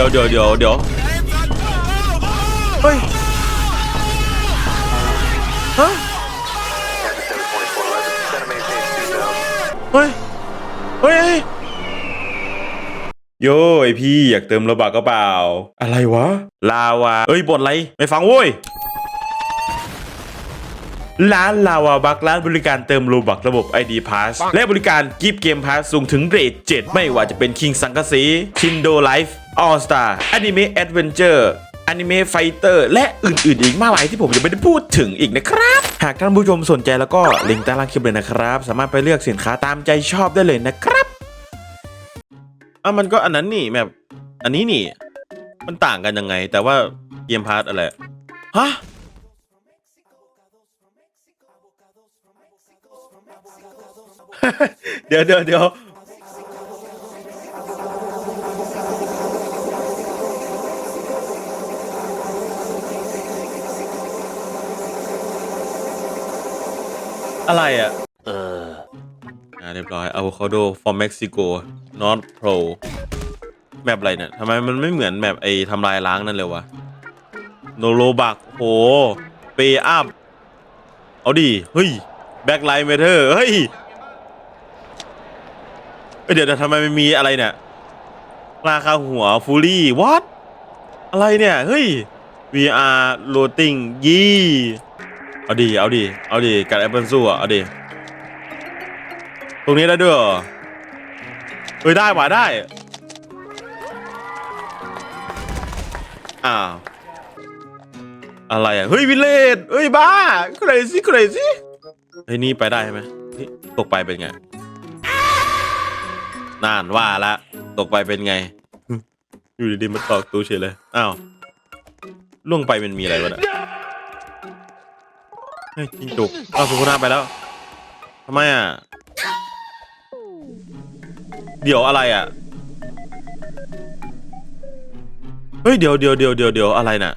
ดี๋ยวเดี๋ยวเดี๋ยวเดี๋ยวเฮ้ยฮะเฮ้ยเฮ้ยเฮ้ยโย่ไอพี่อยากเติมระบากก็เปล่า อะไรวะ ลาวาเอ้ยบทอะไร ไม่ฟังโว้ยร้านลาวาบักร้านบริการเติมโลบักระบบ ID Pass และบริการกิฟต์เกมพาสสูงถึงเรท7ไม่ว่าจะเป็น King สังกะสีชินโดไลฟ์ ออสตาอนิเมะแอดเวนเจอร์อนิเมะไฟเตอร์และอื่นๆ อีกมากมายที่ผมยังไม่ได้พูดถึงอีกนะครับ หากท่านผู้ชมสนใจแล้วก็ลิงก์ใต้ล่างคลิปเลยนะครับ สามารถไปเลือกสินค้าตามใจชอบได้เลยนะครับอะมันก็อันนั้นนี่แบบ อันนี้นี่ มันต่างกันยังไง แต่ว่าเกมพาสอะไรฮะเดี๋ยวเดี๋ยวเดี๋ยว อะไรอะ เอออ่าเรียบร้อย avocado from Mexico not pro แมปอะไรเนี่ยทำไมมันไม่เหมือนแมปไอ้ทำลายล้างนั่นเลยวะโนโลบักโหเปอัพเอาดิ เฮ้ย แบ็คไลท์เมเทอร์ เฮ้ยเอ้ยเดี๋ยวเดี๋ยวทำไมมันมีอะไรเนี่ย ราคาหัวฟูลี่ what อะไรเนี่ย เฮ้ย VR loading ยี่ เอาดิเอาดิเอาดิกัดแอปเปิลสู้อะเอาดิตรงนี้ได้ด้วยเหรอเฮ้ยได้ว่ะได้ อ้าว อะไรอะ เฮ้ยวิลเลจเฮ้ยบ้าใครสิใครสิเฮ้ยนี่ไปได้ไหมตกไปเป็นไงน่านว่าละ ตกไปเป็นไง อยู่ดีๆมันตอกตูเฉยเลย อ้าวล่วงไปมันมีอะไรวะเนี่ย เฮ้ยจิงจุกอ้าสุภนาไปแล้วทำไมอะ เดี๋ยวอะไรอะ เฮ้ยเดี๋ยวเดี๋ยวเดี๋ยวเดี๋ยวเดี๋ยวอะไรน่ะ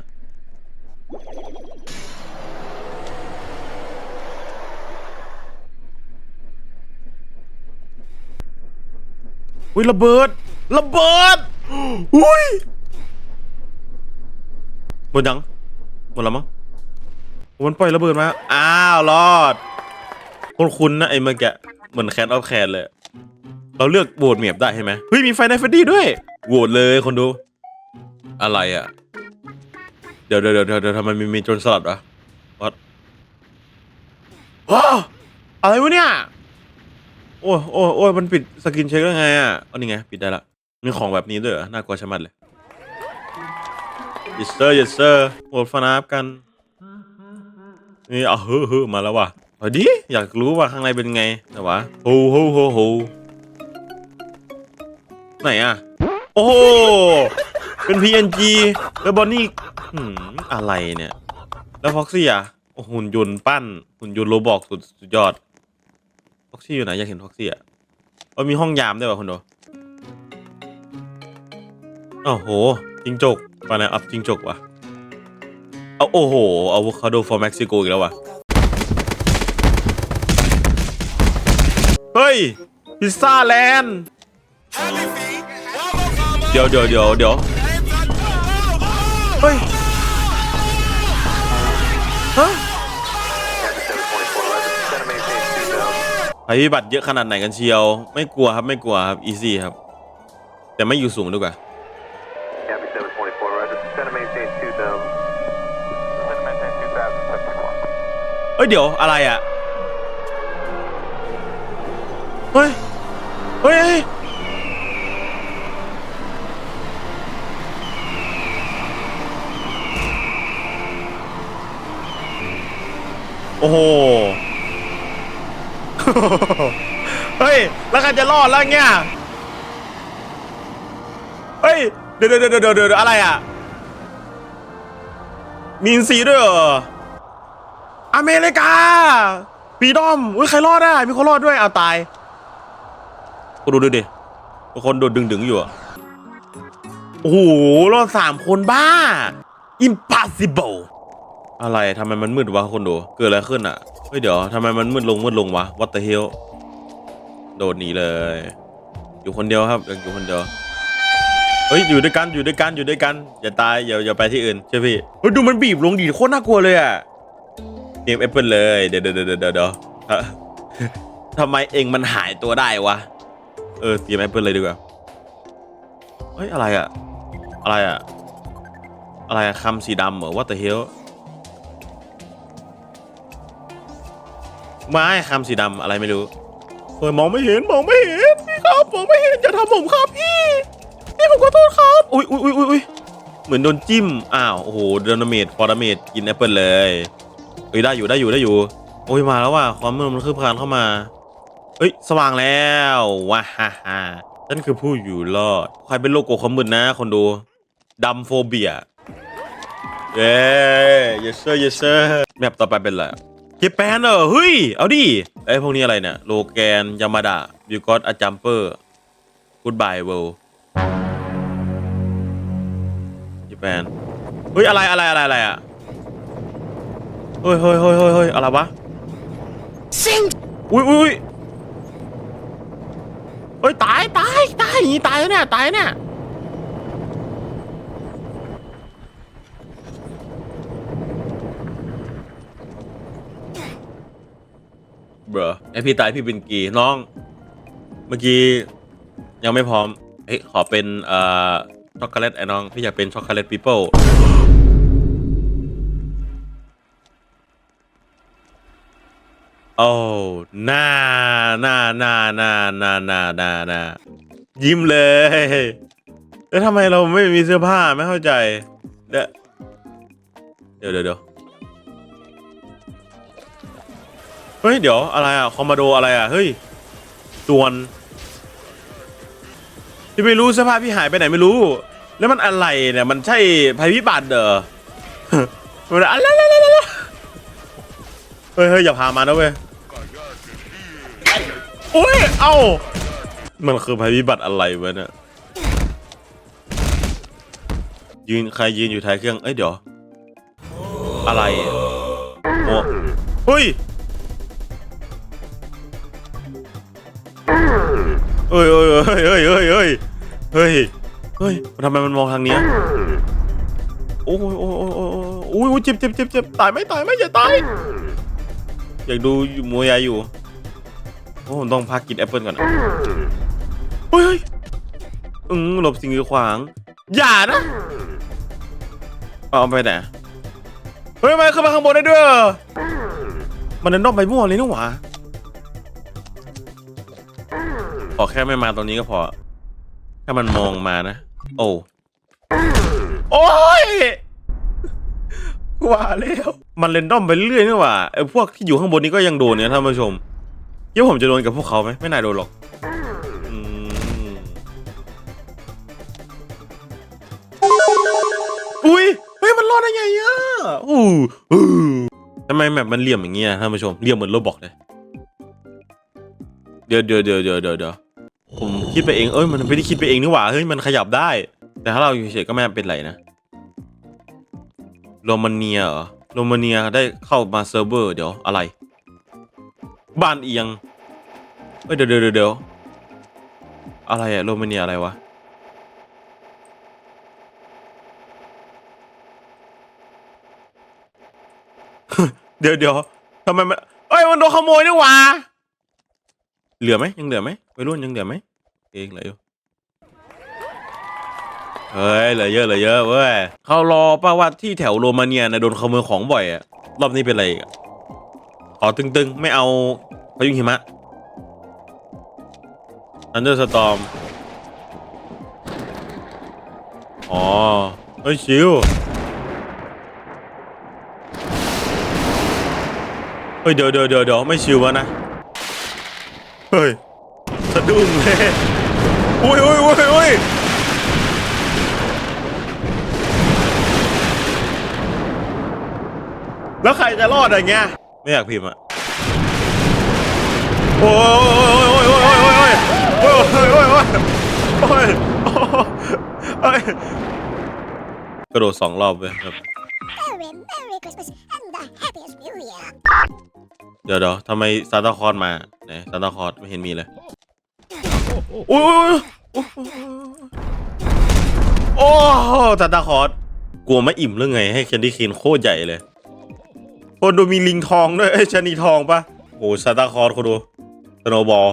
อุ้ยระเบิด ระเบิด อุ้ยหมดยังหมดแล้วมั้ง มันปล่อยระเบิดมา อ้าวรอดคนคุ้นๆนะไอ้เมื่อกี้เหมือนแคนออฟแคนเลย เราเลือกโหวตเมียบได้ใช่ไหมเฮ้ยมีไฟในเฟดดี้ด้วย โหวตเลยคนดู อะไรอะ เดี๋ยวเดี๋ยวเดี๋ยวเดี๋ยวทำไมมีมีโจรสลัดวะวัดว้าวอะไรวะเนี่ย โอ้ยโอ้ยโอ้ยมันปิดสกินเช็คได้ไงอะเอานี่ไง ปิดได้ละ มีของแบบนี้ด้วยเหรอน่ากลัวชะมัดเลย yes sir yes sir โหวตฟนาบกัน นี่เอาเฮ้อเฮ้อมาแล้วว่ะเอาดิอยากรู้ว่าข้างในเป็นไงแต่วะโฮโฮโฮโฮไหนอะโอ้โเป็น PNG แล้วบอนนี่อะไรเนี่ย แล้วฟ็อกซี่อะอหุ่นยนต์ปั้น หุ่นยนต์โรบอกสุดสุดยอดฟ็อกซี่อยู่ไหนอยากเห็นฟ็อกซี่อะว่ามีห้องยามด้วยวะคุณดูอ้โหจิงจกมาไหนอัพจิงจกวะ เอาโอ้โหเอาคาโด for Mexico อีกแล้ววะเฮ้ย พิซซ่าแลนด์เดี๋ยวเดี๋ยวเดี๋ยวเดี๋ยวเฮ้ยฮะภัยพิบัติเยอะขนาดไหนกันเชียว ไม่กลัวครับไม่กลัวครับอีซี่ครับ แต่ไม่อยู่สูงดีกว่า เฮ้ยเดี๋ยวอะไรอะเฮ้ยเฮ้ยโอ้โห เฮ้ย แล้วใครจะรอดแล้วเนี่ยเฮ้ย เดี๋ยวเดี๋ยวเดี๋ยวเดี๋ยวเดี๋ยวอะไรอะ มีนซีด้วยเหรอ อเมริกาปีดอมอุ้ยใครรอดได้มีคนรอดด้วยเอาตายกูดูดูดิทุกคนโดดดึงดึงๆอยู่อะโอ้โหรอดสามคนบ้า impossible อะไรทำไมมันมืดวะคนดูเกิดอะไรขึ้นอะเฮ้ยเดี๋ยวทำไมมันมืดลงมืดลงวะ what the hell โดดหนีเลย อยู่คนเดียวครับยังอยู่คนเดียวเฮ้ยอยู่ด้วยกันอยู่ด้วยกันอยู่ด้วยกันอย่าตายอย่าอย่าไปที่อื่นใช่พี่เฮ้ยดูมันบีบลงดีโคตรน่ากลัวเลยอะ เตรียมแอปเปิลเลย เดี๋ยวเดี๋ยวเดี๋ยวเดี๋ยวเดี๋ยวฮะทำไมเองมันหายตัวได้วะ เออเตรียมแอปเปิลเลยดีกว่า เฮ้ย อะไรอะอะไรอะอะไรอะคำสีดำเหรอว่าแต่เฮลไม่คำสีดำอะไรไม่รู้เฮ้ยมองไม่เห็นมองไม่เห็นพี่ครับมองไม่เห็นอย่าทำผมครับพี่พี่ผมขอโทษครับอุ้ยอุ้ยอุ้ยอุ้ยเหมือนโดนจิ้ม อ้าว โอ้โหโดนเมดฟอร์เมดกินแอปเปิลเลย เฮ้ยได้อยู่ได้อยู่ได้อยู่ โอ้ยมาแล้วว่ะความมืดมันคืบคลานเข้ามาเฮ้ยสว่างแล้วว้าฮ่าฮ่านั่นคือผู้อยู่รอดใครเป็นโรคกลัวความมืดนะคนดูดัมโฟเบียเย้ yes sir yes sir แมปต่อไปเป็นอะไรเจแปนเหรอเฮ้ย เอาดิไอ้พวกนี้อะไรเนี่ย โลแกน ยามาดะบิวกอตอะจัมเปอร์กูดบายเวิลด์ญี่ปุ่นเฮ้ย อะไรอะไรอะไรอะไรอะ เฮ้ยเฮ้ยเฮ้ยเฮ้ยเฮ้ยอะไรวะซิงอุ้ยอุ้ยอุ้ยเฮ้ยตายตายตายอย่างงี้ตายแล้วเนี่ยตายเนี่ยเบรอไอพี่ตายพี่เป็นกีน้อง เมื่อกี้ยังไม่พร้อมเฮ้ยขอเป็นเอ่อช็อกโกแลตไอ้น้องพี่อยากเป็นช็อกโกแลตปีโป้ โอ้หน้าหน้าหน้าหน้าหน้าหน้าหน้าหน้ายิ้มเลย แล้วทำไมเราไม่มีเสื้อผ้าไม่เข้าใจ เดี๋ยวเดี๋ยวเดี๋ยวเดี๋ยวเฮ้ย เดี๋ยว อะไรอะ คอมมาโดอะไรอะ เฮ้ยส่วนพี่ไม่รู้เสื้อผ้าพี่หายไปไหนไม่รู้ แล้วมันอะไรเนี่ย มันใช่ภัยพิบัติเหรอมันอะไรเฮ้ยเฮ้ยอย่าพามานะเว้ย อ้ย เอ้า มันคือภัยพิบัติอะไรวะเนี่ย ยืนใครยืนอยู่ท้ายเครื่อง เอ้ยเดี๋ยว อะไรอะโอ้เฮ้ย เฮ้ยเฮ้ยเฮ้ยเฮ้ยเฮ้ยเฮ้ยเฮ้ยเฮ้ยทำไมมันมองทางเนี้ยโอ้ยโอ้ยโอ้ยโอ้ยโอ้ยเจ็บเจ็บเจ็บเจ็บตายไหมตายไหมอย่าตาย อยากดูมวยยายอยู่ ผมต้องพักกินแอปเปิลก่อนนะเฮ้ยเฮ้ยอืมหลบสิ่งกีดขวาง อย่านะ เอาไปไหน เฮ้ย มันขึ้นมาข้างบนได้ด้วย มันเดินนอกไปมั่วเลยนี่หว่าขอแค่ไม่มาตรงนี้ก็พอ ถ้ามันมองมานะ โอ้ โอ้ยว่าแล้ว มันเรนดอมไปเรื่อยนี่หว่าไอ้พวกที่อยู่ข้างบนนี้ก็ยังโดนเนี่ยท่านผู้ชม คิดว่าผมจะโดนกับพวกเขาไหมไม่น่าโดนหรอกอืมอุ้ยเฮ้ยมันรอดได้ไงอะอู้อู้ทำไมแมปมันเหลี่ยมอย่างเงี้ยท่านผู้ชมเหลี่ยมเหมือนโรบอกเลยเดี๋ยวเดี๋ยวเดี๋ยวเดี๋ยวเดี๋ยวเดี๋ยวผมคิดไปเองเอ้ยมันไม่ได้คิดไปเองนี่หว่าเฮ้ยมันขยับได้ แต่ถ้าเราอยู่เฉยๆก็ไม่เป็นไรนะโรมาเนียเหรอโรมาเนียได้เข้ามาเซิร์ฟเวอร์เดี๋ยวอะไร บ้านเอียงเฮ้ยเดี๋ยวเดี๋ยวเดี๋ยวอะไรอะโรมาเนียอะไรวะเดี๋ยวเดี๋ยวทำไมมันเอ้ยมันโดนขโมยนี่หว่าเหลือไหมยังเหลือไหมวัยรุ่นยังเหลือไหมเองเหลืออยู่เฮ้ยเหลือเยอะเหลือเยอะเว้ยเขารอป่าว่าที่แถวโรมาเนียนะโดนขโมยของบ่อยอะรอบนี้เป็นอะไรอีกอะ ขอตึงๆ ไม่เอาพายุหิมะอันเดอร์สตอมอ๋อเฮ้ยชิวเฮ้ยเดี๋ยวเดี๋ยวเดี๋ยวเดี๋ยวไม่ชิววะนะ เฮ้ยสะดุ้งเลยอุ้ยอุ้ยอุ้ยอุ้ยแล้วใครจะรอดอย่างเงี้ย ไม่อยากพิมพ์อะโอ้ยโอ้ยโอ้ยโอ้ยโอ้ยโอ้ยโอ้ยโอ้ยโอ้ยโอ้ยกระโดดสองรอบเลยครับ Merry, Merry Christmas and the happiest New Year. เดี๋ยวเดี๋ยวทำไมซานตาคลอสมาไหนซานตาคลอสไม่เห็นมีเลยโอ้ยโอ้ยโอ้ยซานตาคลอสกลัวไม่อิ่มเรื่องไงให้แคนดี้เคนโคตรใหญ่เลย คนดูมีลิงทองด้วยเอ้ยชะนีทองปะโอ้ซานตาคลอสคนดูสโนบอล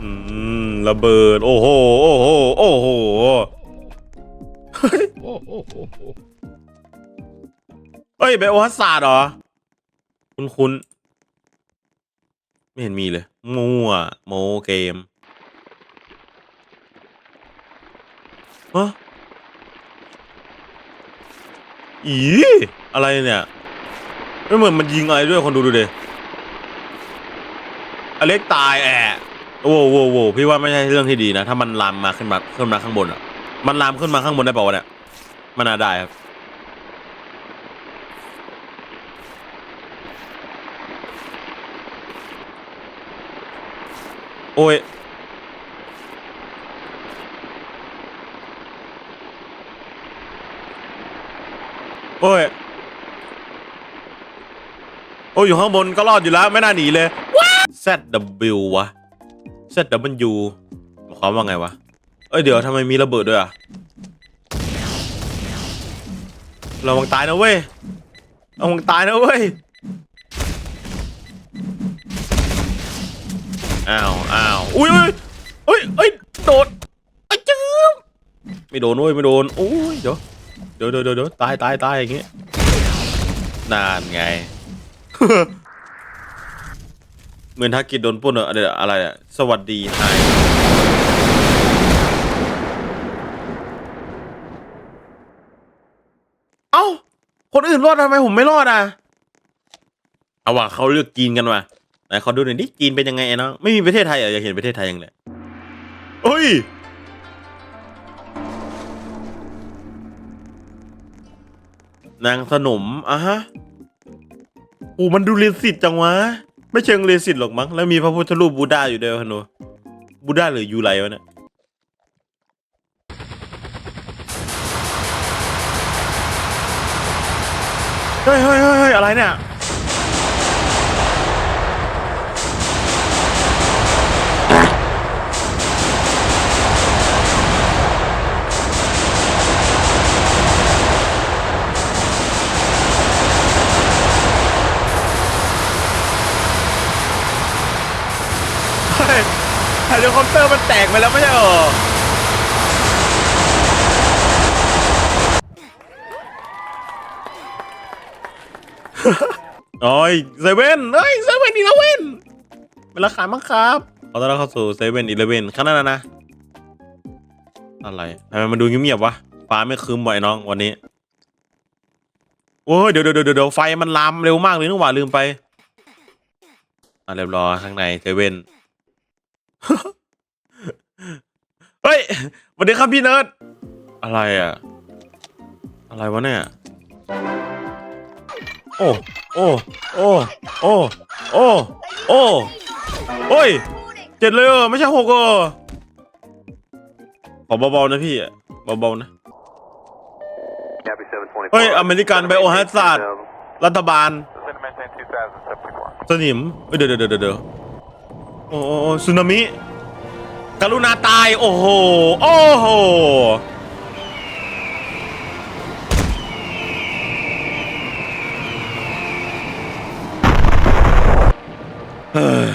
อืมระเบิด โอ้โห โอ้โห โอ้โหเฮ้ยเฮ้ยเบลฮัสซาร์ดเหรอ คุณคุณ ไม่เห็นมีเลย มั่ว โมเกมฮะ อีอะไรเนี่ย ไม่เหมือนมันยิงอะไรด้วยคนดูดูดิอเล็กตายแอะโว้วโว้โว้พี่ว่าไม่ใช่เรื่องที่ดีนะ ถ้ามันลามมาขึ้นมาขึ้นมาข้างบนอะ มันลามขึ้นมาข้างบนได้เปล่าวะเนี่ยมันน่าได้ครับโอ้ย โอ้ย โอยู่ข้างบนก็รอดอยู่แล้วไม่น่าหนีเลย ZW วะ ZW หมายความว่าไงวะ เอ้ยเดี๋ยวทำไมมีระเบิดด้วยอะระวังตายนะเว้ยระวังตายนะเว้ย อ้าวอ้าวอุ้ยอุ้ยเอ้ยเอ้ยโดดไอ้จื้อไม่โดนเว้ยไม่โดนอุ้ยเดี๋ยวเดี๋ยวเดี๋ยวเดี๋ยวเดี๋ยวตายตายตายอย่างงี้นานไง เหมือนทากิจโดนปล้นเหรอเดี๋ยวอะไรอะสวัสดีไฮเอ้า คนอื่นรอดทำไมผมไม่รอดอะ เอาว่ะเขาเลือกจีนกันว่ะไหนขอดูหน่อยดิจีนเป็นยังไงไอ้น้องไม่มีประเทศไทยเหรออยากเห็นประเทศไทยยังเลยเฮ้ยนางสนมอะฮะ โอ้มันดูเรียนสิทธ์จังวะ ไม่เชิงเรียนสิทธ์หรอกมั้ง แล้วมีพระพุทธรูปบูดาอยู่ด้วยพะโนบูดาหรือยูไรวะเนี่ย เฮ้ยเฮ้ยเฮ้ยอะไรเนี่ย เฮ้ยเฮลิคอปเตอร์มันแตกไปแล้วไม่ใช่เหรอโอ้ยเซเว่นเฮ้ยเซเว่นอีเลเว่นเป็นราคามั้งครับขอต้อนรับเข้าสู่เซเว่นอีเลเว่นข้างหน้านะนะอะไรทำไมมันดูเงียบๆวะ ฟ้าไม่คืมบ่อยน้องวันนี้ โอ้ยเดี๋ยวเดี๋ยวเดี๋ยวเดี๋ยวไฟมันลามเร็วมากเลยนึกว่าลืมไปอะเรียบร้อยข้างในเซเว่น เฮ้ยสวัสดีครับพี่เนิร์ด อะไรอะ อะไรวะเนี่ย โอ้ โอ้ โอ้ โอ้ โอ้ โอ้โอ้ยเจ็ดเลยเหรอไม่ใช่หกเหรอขอเบาๆนะพี่อะเบาๆนะ Copy 724. เฮ้ย อเมริกันไบโอฮัสซาร์ดรัฐบาล Descend to maintain 2074. สนิมเอ้ยเดี๋ยวเดี๋ยวเดี๋ยวเดี๋ยวโอ้โอ้ โอ้สึนามิ กรุณาตาย โอ้โห โอ้โห เฮ้ย